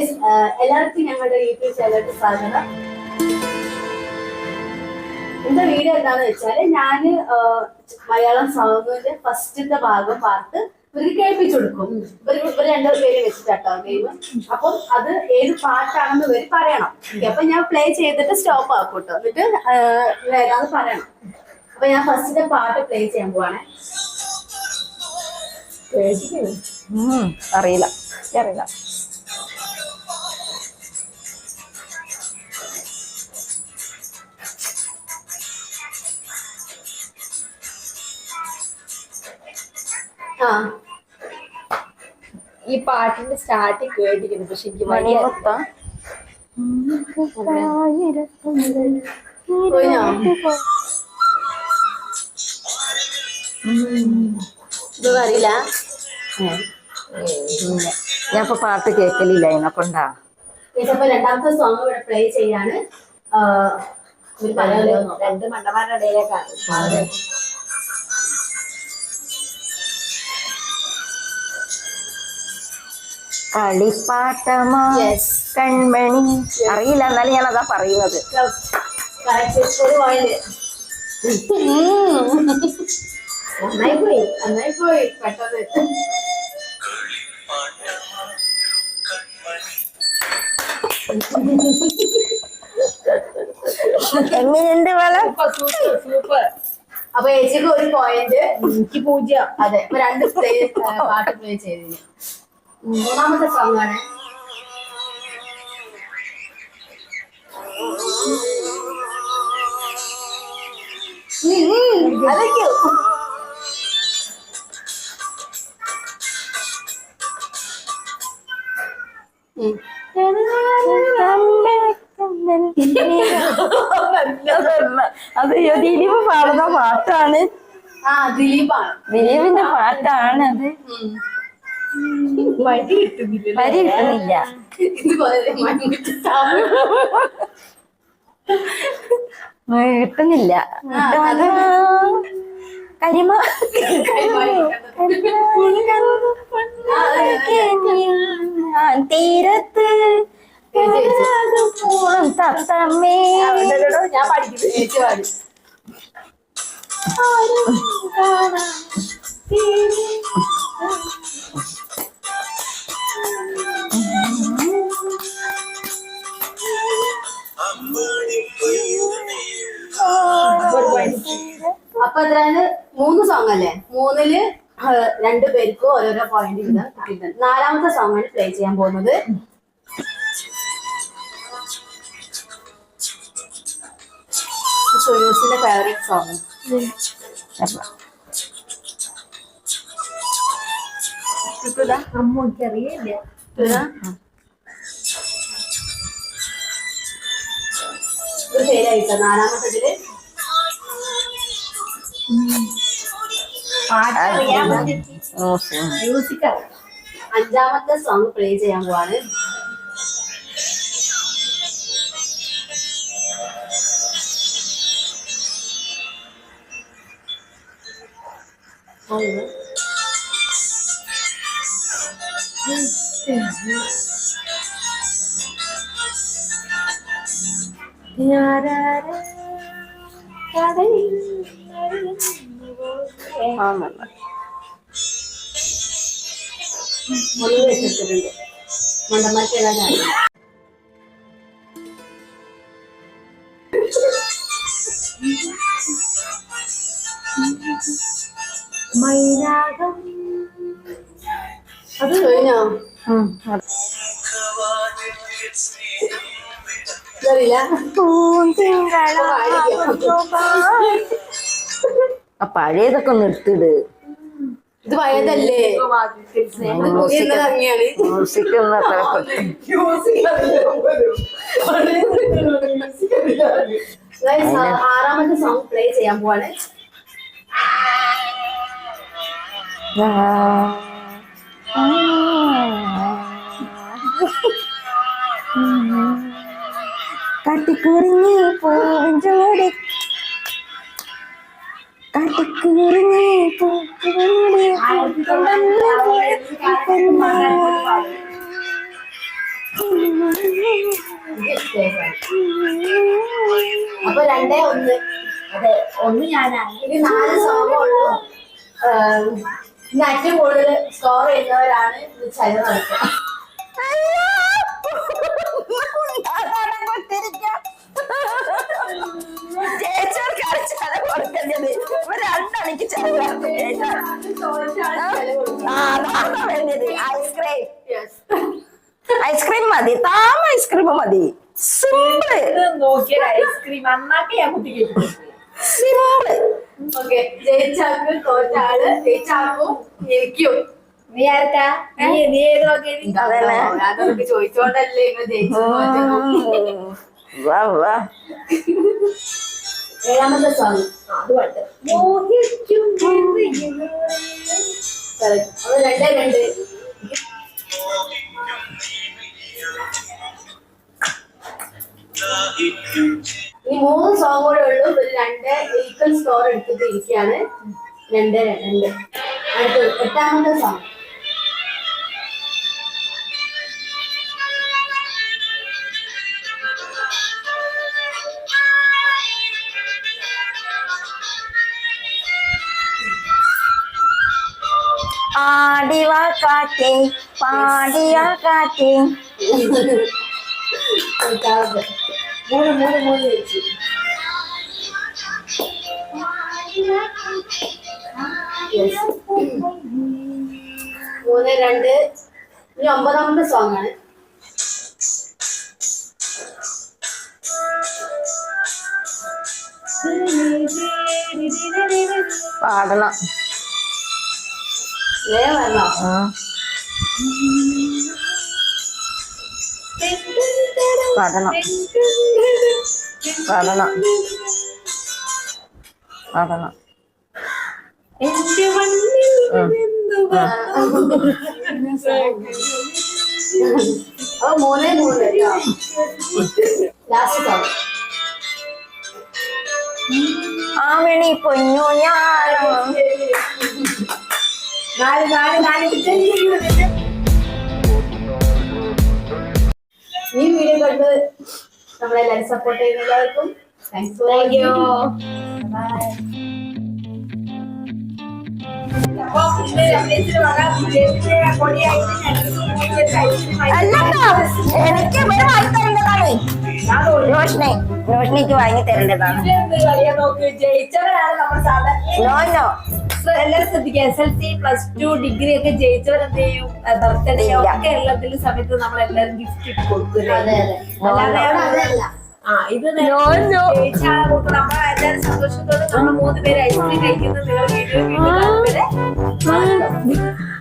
Guys എല്ലാവർക്കും ഞങ്ങളുടെ YouTube ചാനലിലേക്ക് സ്വാഗതം. ഇന്നത്തെ വീഡിയോ എന്താന്ന് വെച്ചാൽ ഞാൻ മലയാളം സോങ്ങിന്റെ ഫസ്റ്റത്തെ ഭാഗം പാർട്ട് ഇവർക്ക് കേൾപ്പിച്ചു കൊടുക്കും. ഇവർ ഇവർ രണ്ടു പേര് വെച്ചിട്ടാട്ടോ ഗെയിം. അപ്പം അത് ഏത് പാട്ടാണെന്ന് ഇവർ പറയണം. അപ്പൊ ഞാൻ പ്ലേ ചെയ്തിട്ട് സ്റ്റോപ്പ് ആക്കും കേട്ടോ എന്നിട്ട് ഏതാന്ന് പറയണം. അപ്പൊ ഞാൻ ഫസ്റ്റിന്റെ പാട്ട് പ്ലേ ചെയ്യാൻ പോവാണേ. അറിയില്ല. അറിയില്ല. ഈ പാട്ടിന്റെ സ്റ്റാർട്ടിങ് കേട്ടിരിക്കുന്നു പക്ഷെ എനിക്ക് ഇതൊന്നും അറിയില്ല ഞാൻ ഇപ്പൊ പാട്ട് കേൾക്കലില്ല അതിനെക്കൊണ്ടാ അപ്പൊ രണ്ടാമത്തെ സോങ് ഇവിടെ പ്ലേ ചെയ്യാണ്. രണ്ട് മണ്ടന്മാരുടെ ഇടയിലേക്കാണ്. കളിപ്പാട്ടമാ? കൺമണി. അറിയില്ല എന്നാലും ഞാൻ അതാ പറയുന്നത് എങ്ങനെയുണ്ട് വേണം സൂപ്പർ അപ്പൊ ചേച്ചിക്ക് ഒരു പോയിന്റ് എനിക്ക് പൂജ്യം. അതെ ഇപ്പൊ രണ്ട് പാട്ട് പ്ലേ ചെയ്തിന്. മൂന്നാമത്തെ സോങ്ങാണ്. അത് ദിലീപ് പാടുന്ന പാട്ടാണ്. ദിലീപാണ്. ദിലീപിന്റെ പാട്ടാണ് അത്. വഴി കിട്ടുന്നില്ല വരി കിട്ടുന്നില്ല. കിട്ടുന്നില്ല. കരിമ. തീരത്ത് തത്തമ്മേ. ഞാൻ പഠിക്കുന്നു മൂന്നിൽ രണ്ടുപേർക്കും രണ്ട് ഓരോരോ പോയിന്റ് വീതം നാലാമത്തെ സോങ് ആണ് പ്ലേ ചെയ്യാൻ പോകുന്നത്. പാട്ടറിയാൻ മ്യൂസിക് അഞ്ചാമത്തെ സോങ് പ്ലേ ചെയ്യാൻ പോവാണ്. ഒന്ന് വെച്ചിട്ടുണ്ട് മണ്ടന്മാർക്ക് ഏതായാലും അറിയാം. മൈനാകം അത് കഴിഞ്ഞോ? ഇതറിയില്ല. ആ പഴയതൊക്കെ ഒന്ന് എടുത്തിട്. ഇത് പഴയതല്ലേ മ്യൂസിക് ഒന്ന് അത്ര ആറാമത്തെ സോങ് പ്ലേ ചെയ്യാൻ പോവാണ്. കട്ടിക്കുറിഞ്ഞി പൂഞ്ചോടി കട്ടിക്കുറിഞ്ഞി പൂഞ്ചോടി അപ്പൊ രണ്ടേ ഒന്ന്. അതെ ഒന്ന് ഞാനാണ്. ഇനി നാല് സോങ്ങുള്ളൂ ഇന്ന് ഏറ്റവും കൂടുതൽ സ്കോർ ചെയ്യുന്നവരാണ് ഇത് ചല നടക്കുക അതാണ് വേണ്ടത് ഐസ്ക്രീം. ഐസ്ക്രീം മതി താമ ഐസ്ക്രീം മതി നോക്കിയ ഐസ്ക്രീം നന്നാക്കി ഞാൻ കുട്ടിക്ക് സിമ്പിൾ ഓക്കെ ജയിച്ചാക്ക് തോറ്റാൾ ജയിച്ചാക്കും എനിക്കും നീ ആർക്കാ നീ നീ ഏത് നോക്കിയത് അതന്നെ. അതൊക്കെ ചോദിച്ചോണ്ടല്ലേ ഇങ്ങനെ ജയിച്ചു ഏഴാമത്തെ സ്വാമി അത് പാട്ട് മോഹിക്കും രണ്ടേ രണ്ട് മൂന്ന് സോങ് കൂടെ ഉള്ളൂ. ഒരു രണ്ട് ഈക്വൽ സ്കോർ എടുത്തിട്ട് രണ്ട് രണ്ട്. അടുത്തത് എട്ടാമത്തെ സോങ് ആടിവാ കാറ്റേ പാടിയാ കാറ്റേ. എട്ടാമത് മൂന്ന് മൂന്ന് മൂന്ന് ജയിച്ചു Yes. മൂന്ന് രണ്ട്. ഇനി ഒമ്പതാമത്തെ സോങ് ആണ്. പാടണം. പാടണം പാടണം പാടണം എന്റെ ലാസ്റ്റ് ആവണി പൊന്നു ഞാനോ. നാല് നാല് നാല്. ഈ വീഡിയോ കണ്ട് നമ്മളെല്ലാവരും സപ്പോർട്ട് ചെയ്യുന്ന എല്ലാവർക്കും താങ്ക്സ് താങ്ക് യു എനിക്ക് വാങ്ങി തരേണ്ടതാണ്. റോഷ്നെ റോഷ്നിക്ക് വാങ്ങി തരേണ്ടതാണ് നോ നോ എല്ലാവരും ശ്രദ്ധിക്കുക. S L C plus two degree ഒക്കെ ജയിച്ചവർ എന്ത് ചെയ്യും ബർത്ത്ഡേ ഒക്കെ എല്ലാത്തിലും സമയത്ത് നമ്മൾ എല്ലാവരും ഗിഫ്റ്റ് ഇട്ട് കൊടുക്കില്ലേ ആ ഇത്. ജയിച്ച ആളെ നമ്മൾ എല്ലാവരും സന്തോഷത്തോടെ നമ്മൾ മൂന്ന് പേര് ഐസ്ക്രീം കഴിക്കുന്നത് നിങ്ങൾ വീഡിയോ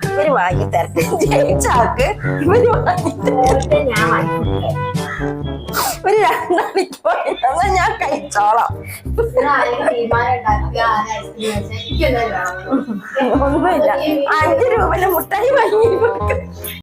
വീട്ടിൽ വാങ്ങി തരട്ടെ വാങ്ങി. ഞാൻ വാങ്ങിക്കൊടുക്കാം. ഒരു രണ്ടാണിക്ക് വാങ്ങി തന്നാ ഞാൻ കഴിച്ചോളാം. ഒന്നുമില്ല. അഞ്ച് രൂപന്റെ മുട്ടായി വാങ്ങി